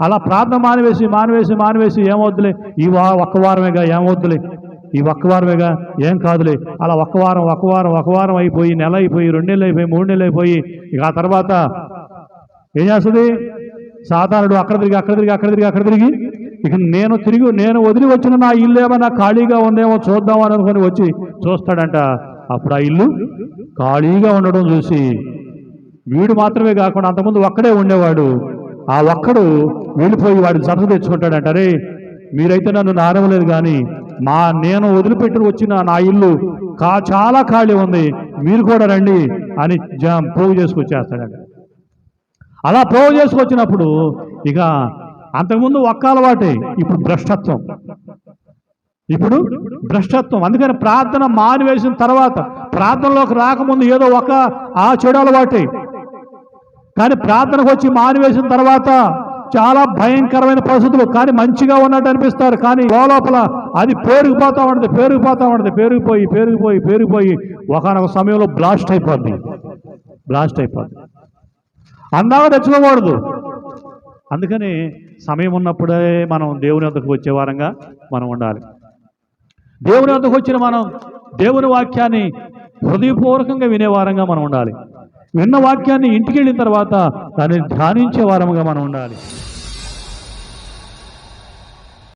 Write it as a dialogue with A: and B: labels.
A: అలా ప్రార్థన మానివేసి మానివేసి మానివేసి ఏమవుద్దులే ఈ వా ఒక్క వారమేగా ఏమవుద్దులే ఈ ఒక్క వారమేగా? ఏం కాదులే. అలా ఒక్క వారం ఒక వారం ఒక వారం అయిపోయి నెల అయిపోయి రెండు నెలలు అయిపోయి మూడు నెలలు అయిపోయి ఇక ఆ తర్వాత ఏం చేస్తుంది? సాధారణుడు అక్కడ తిరిగి అక్కడ తిరిగి అక్కడ తిరిగి అక్కడ తిరిగి ఇక నేను తిరిగి నేను వదిలి వచ్చిన నా ఇల్లు ఏమైనా ఖాళీగా ఉందేమో చూద్దామని అనుకుని వచ్చి చూస్తాడంట. అప్పుడు ఆ ఇల్లు ఖాళీగా ఉండడం చూసి వీడు మాత్రమే కాకుండా అంతకుముందు ఒక్కడే ఉండేవాడు. ఆ ఒక్కడు వెళ్ళిపోయి వాడిని సరస తెచ్చుకుంటాడంటే మీరైతే నన్ను నారవలేదు కానీ మా నేను వదిలిపెట్టి వచ్చిన నా ఇల్లు కా చాలా ఖాళీ ఉంది మీరు కూడా రండి అని జా పోగు చేసుకొచ్చేస్తాడంట. అలా పోగు చేసుకొచ్చినప్పుడు ఇక అంతకుముందు ఒక్క అలవాటే ఇప్పుడు భ్రష్టత్వం. ఇప్పుడు భ్రష్టత్వం. అందుకని ప్రార్థన మానివేసిన తర్వాత ప్రార్థనలోకి రాకముందు ఏదో ఒక ఆ చెడు అలవాటే. కానీ ప్రార్థనకు వచ్చి మానివేసిన తర్వాత చాలా భయంకరమైన పరిస్థితులు కానీ మంచిగా ఉన్నట్టు అనిపిస్తారు. కానీ లోపల అది పేరుకుపోతా ఉండదు పేరుకుపోతా ఉంటుంది పేరుకుపోయి పేరుకుపోయి పేరుకుపోయి ఒకనొక సమయంలో బ్లాస్ట్ అయిపోద్ది. బ్లాస్ట్ అయిపోద్ది. అందాక తెచ్చుకోకూడదు. అందుకని సమయం ఉన్నప్పుడే మనం దేవుని వద్దకు వచ్చే వారంగా మనం ఉండాలి. దేవుని వద్దకు వచ్చిన మనం దేవుని వాక్యాన్ని హృదయపూర్వకంగా వినే వారంగా మనం ఉండాలి. విన్న వాక్యాన్ని ఇంటికి వెళ్ళిన తర్వాత దాన్ని ధ్యానించే వారముగా మనం ఉండాలి.